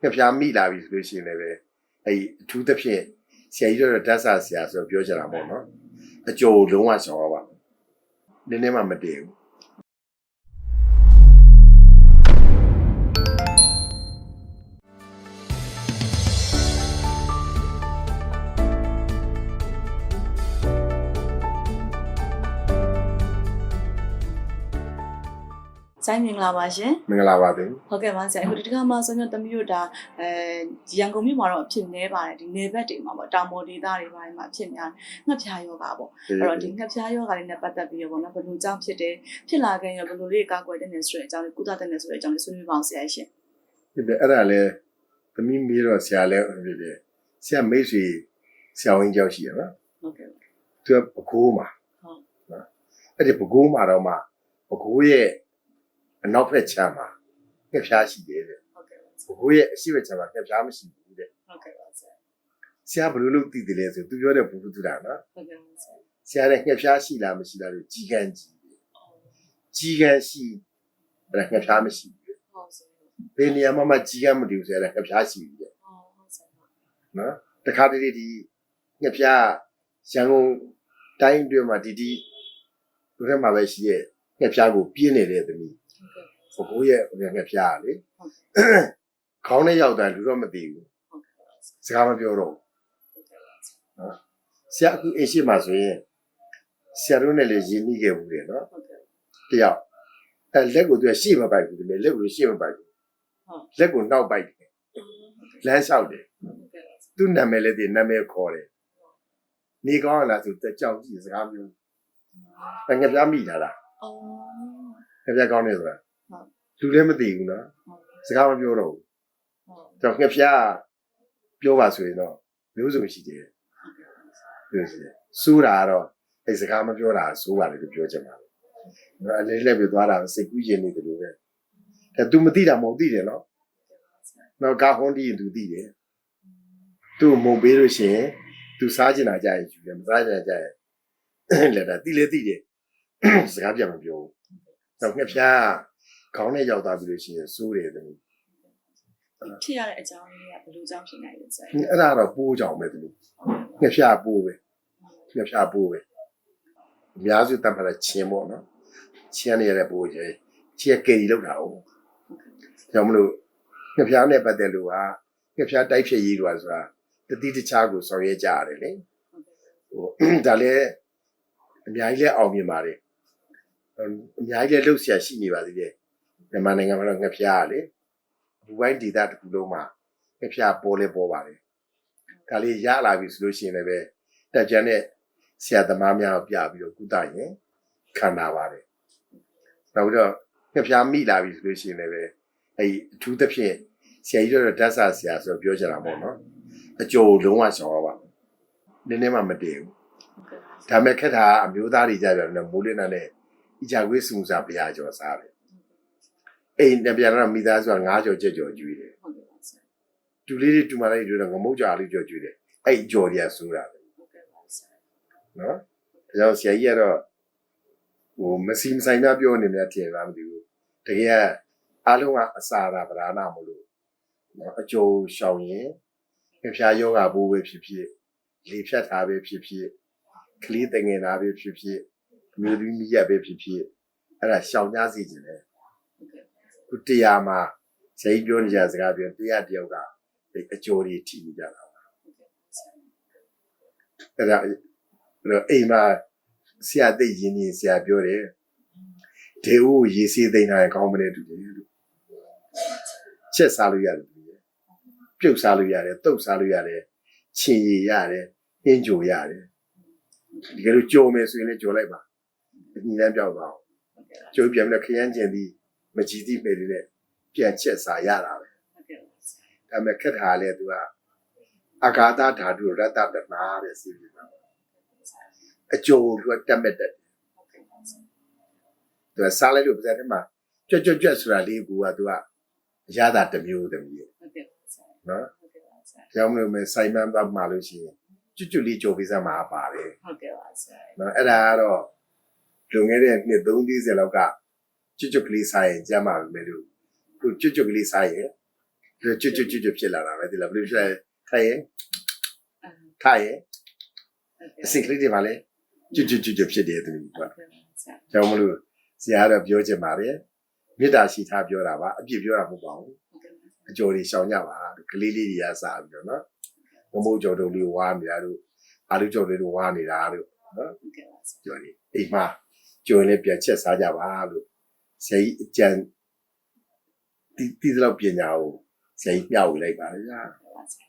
ငှက်ဖျားမိလာပြီဆိုလို့ရှိရင်လည်းပဲအဲ့အထူးသဖြင့်ဆရာကြီးတို့ဓာတ်ဆာဆရာဆိုပြောချင်တာပေါ့နော်အကျိုးလုံးဝရှောင်ရပါနည်းနည်းမှမတည်ဘူး ဆိုင်မင်္ဂလာပါရှင်မင်္ဂလာပါသေးဟုတ်ကဲ့ပါဆရာအခုဒီတစ်ခါမှဆိုတော့တမီးတို့ဒါအဲရန်ကုန်မြို့မှာတော့အဖြစ်နေပါတယ်ဒီနေဘက်တွေမှာပေါ့တောင်ပေါ်ဒေသတွေပိုင်းမှာအဖြစ်များငှက်ဖျားယောဂပေါ့အဲ့တော့ဒီငှက်ဖျားယောဂလေးနဲ့ပတ်သက်ပြီးတော့ပေါ့နော်ဘယ်လိုကြောင့်ဖြစ်တယ်ဖြစ်လာခဲ့ရောဘယ်လိုလေးကာကွယ်တဲ့နေဆိုတဲ့အကြောင်းလေးကုသတဲ့နေဆိုတဲ့အကြောင်းလေးဆွေးနွေးပါအောင်ဆရာရှင်ဒီပဲအဲ့ဒါလဲသမီးမေးတော့ဆရာလဲဒီပဲဆရာမိတ်ဆွေဆရာဝန်ကြောက်ရှိရနော်ဟုတ်ကဲ့သူကပကိုးမှာဟုတ်နော်အဲ့ဒီပကိုးမှာတော့မှပကိုးရဲ့ အနောက်ဘက်ခြမ်းမှာငှက်ဖျားရှိတယ်တဲ့ဟုတ်ကဲ့ပါဆပကိုးရဲ့အရှိဘက်ခြမ်းမှာငှက်ဖျားမရှိဘူးတဲ့ရာဟုတ်ကဲ့ပါဆရာဆရာဘယ်လိုလုပ်သိတယ်လဲဆိုသူပြောတဲ့ဘူးဘူးတူတာနော်ဟုတ်ကဲ့ပါဆရာဆရာတဲ့ငှက်ဖျားရှိလားမရှိလားလို့ကြီးကန်းကြီးတယ်ကြီးကန်းရှိအဲ့ဒါငှက်ဖျားမရှိဘူးတဲ့ဟုတ်ဆရာဘယ်နေရာမှာမှကြီးကန်းမတူဘူးဆိုရင်ငှက်ဖျားရှိဘူးတဲ့ဟုတ်ဟုတ်ဆရာနော်တခါတလေဒီငှက်ဖျားရန်ကုန်တိုင်းအတွင်းမှာဒီဒီဘယ်မှာပဲရှိရဲ့ငှက်ဖျားကိုပြင်းနေတဲ့သမီး ဟုတ်ကဲ့ဘိုးရဲ့ငှက်ဖျားကလေဟုတ်ကဲ့ခေါင်းနဲ့ရောက်တာလူတော့မသိဘူးဟုတ်ကဲ့ပါဆရာစကားမပြောတော့ဘူးဟုတ်ကဲ့ပါဆရာဆရာအခုအရှိမှာဆိုရင်ဆရာတို့နဲ့လည်းရင်းနှီးခဲ့ဘူးလေနော်ဟုတ်ကဲ့တယောက်အဲလက်ကိုသူကရှေ့မပိုက်ဘူးဒီမဲ့လက်ကိုရှေ့မပိုက်ဘူးဟုတ်လက်ကိုနောက်ပိုက်တယ်လမ်းလျှောက်တယ်ဟုတ်ကဲ့ပါဆရာသူ့နာမည်လည်းဒီနာမည်ခေါ်တယ်နေကောင်းလားဆိုတကြောက်ကြည့်စကားမျိုးငှက်ပြားမိတာလားအော်ငှက်ပြားကောင်းနေဆိုတာဟုတ် လူလည်းမသိဘူးနော်ဟုတ်စကားမပြောတော့ဘူးဟုတ်ကျွန်တော်ငှက်ပြားပြောပါဆိုရင်တော့မျိုးစုံရှိတယ်ပြောစီတယ်စူးတာကတော့အဲစကားမပြောတာစူးပါလေလို့ပြောချင်ပါလေနော်အလေးလက်ပြသွားတာစိတ်ကူးရင်နေတယ်လို့ပဲဒါ तू မသိတာမဟုတ်သိတယ်နော်နော်ကာဟွန်တီသူသိတယ်သူ့မုံပေးလို့ရှိရင်သူစားကျင်တာကြရင်ယူတယ်မစားကျင်တာကြရင်လက်တာတိလေတိတယ်စကားပြန်မပြောဘူးတော့ငှက်ဖျား ခေါင်းနဲ့ရောက်သွားပြီလို့ရှိရင်စိုးတယ်သူဖြစ်ရတဲ့အကြောင်းလေးကဘယ်လိုကြောင့်ဖြစ်နိုင်လဲဆရာအဲ့ဒါတော့ပိုးကြောင်ပဲသူငှက်ဖျားပိုးပဲငှက်ဖျားပိုးပဲအများစုတတ်မှတ်တာချင်းပေါ့နော်ချင်းနေရတဲ့ပိုးကြီးချင်းကေရီလောက်တာဟုတ်ကြောင့်မလို့ငှက်ဖျားနဲ့ပတ်သက်လို့ဟာငှက်ဖျားတိုက်ဖြစ်ရေးလို့ဆိုတာတတိတခြားကိုဆောင်ရွက်ကြရတယ်လေဟိုဒါလည်းအများကြီးလည်းအောင်မြင်ပါတယ်အအများကြီးလည်းလှုပ်ရှားရှိနေပါသေးတယ် မြန်မာနိုင်ငံမှာတော့ငှက်ဖျားရလေဘူပိုင်းဒေသတစ်ခုလုံးမှာငှက်ဖျားပေါ်လဲပေါ်ပါတယ်ဒါလေးရလာပြီဆိုလို့ရှိရင်လည်းပဲတက်ကြတဲ့ဆရာသမားများကိုပြပြီးတော့ကုသရင်ခံတာပါတယ်နောက်တော့ငှက်ဖျားမိလာပြီဆိုလို့ရှိရင်လည်းပဲအဲ့အထူးသဖြင့်ဆရာကြီးတို့ဓာတ်ဆာဆရာဆိုပြောချင်တာပေါ့နော်အကျိုးလုံးဝရှောင်ရပါနည်းနည်းမှမတည်ဘူးဒါမဲ့ခက်တာအမျိုးသားတွေကြပြန်တယ်မိုးလင်းတာနဲ့အကြခွေးစုံစားပြားကျော်စားတယ် အိမ်တပြန်တော့မိသားစုက9ကျော်ချက်ကျော်ကျွေးတယ်ဟုတ်ကဲ့ပါဆရာတူလေးတွေတူမလေးတွေတော့ငမုတ်ကြာလေးကျော်ကျွေးတယ်အဲ့ကြော်တွေကစိုးတာပဲဟုတ်ကဲ့ပါဆရာနော်ဒါကြောင့်ဆရာကြီးကတော့ဟိုမစီမဆိုင်များပြောနေများထင်လားမသိဘူးတကယ်အားလုံးကအစာရာပဓာနာမလို့နော်အကျိုးရှောင်ရင်ဖျားယောဂဘိုးပဲဖြစ်ဖြစ်လေဖြတ်တာပဲဖြစ်ဖြစ်ကလေးတငယ်တာပဲဖြစ်ဖြစ်မျိုးသမီးရက်ပဲဖြစ်ဖြစ်အဲ့ဒါရှောင်ကြစေခြင်းလေဟုတ်ကဲ့ ခုတရားမှာဇိတ်ပြောနေကြစကားပြောတရားတယောက်ကဒီအကျိုးတွေထီနေကြတာပါအဲ့ဒါအဲ့တော့အိမ်မှာဆရာသိရင်းနေဆရာပြောတယ်ဒေဝရေစီးသိမ်းတာကောင်းမလဲတူတယ်လို့ချက်စားလို့ရတယ်တူတယ်ပြုတ်စားလို့ရတယ်တုတ်စားလို့ရတယ်ချင်ရည်ရတယ်အင်းကြိုရတယ်ဒီကလိုကြိုမယ်ဆိုရင်လည်းကြိုလိုက်ပါအညီလန်းပြောက်သွားအောင်ဟုတ်ကဲ့ပါကျိုးပြန်ပြီးတော့ခရမ်းကျင်သည် မကြည်သည့်ပဲလေးနဲ့ပြန်ချက်စားရတာပဲဟုတ်ကဲ့ပါဆရာဒါပေမဲ့ခက်တာလေသူကအဂါသဓာတုရတ္တတနာတဲ့စီပြီးတာအကျိုးသူကတက်မဲ့တက်တယ်ဟုတ်ကဲ့ပါဆရာသူကစားလိုက်လို့ပါးစပ်ထဲမှာကြွက်ကြွက်ကြွက်ဆိုတာလေးကူကသူကအရသာတစ်မျိုးတစ်မျိုးဟုတ်ကဲ့ပါဆရာနော်ဟုတ်ကဲ့ပါဆရာကြောင်းမလို့မဲ့စိုင်မန်းသွားမှလို့ရှိရင်ကျွတ်ကျွတ်လေးကြိုပေးစမ်းမှာပါတယ်ဟုတ်ကဲ့ပါဆရာနော်အဲ့ဒါကတော့လွန်ခဲ့တဲ့နှစ်3-40လောက်က ကျွတ်ကျွတ်ကလေးစားရင်ကျမ်းပါမယ်လို့ခုကျွတ်ကျွတ်ကလေးစားရင်ကျွတ်ကျွတ်ကျွတ်ကျွတ်ဖြစ်လာတာပဲဒီလားဘယ်လိုဖြစ်လဲခိုင်ရင်ခိုင်ရင်အစိတ်ကလေးတွေပါလေကျွတ်ကျွတ်ကျွတ်ကျွတ်ဖြစ်တယ်သူကဟုတ်ကဲ့ဆရာကြောင့်မလို့ဆရာကတော့ပြောချင်ပါတယ်မေတ္တာရှိထားပြောတာပါအပြစ်ပြောတာမဟုတ်ပါဘူးဟုတ်ကဲ့အကျော်တွေရှောင်ကြပါကလေးလေးတွေကစားပြီးတော့နော်မမိုးကျော်တုံလေးဝါနေတာတို့အာလူကျော်တွေတို့ဝါနေတာတို့နော်ဟုတ်ကဲ့ပါဆရာကျော်တွေအိမ်မှာကျော်ရင်လည်းပြန်ချက်စားကြပါလို့ ဆရာကြီးအကြံတီးတီးတော့ပညာကိုဆရာကြီးပြဝေလိုက်ပါလေဗျာဟုတ်ကဲ့ပါဆရာ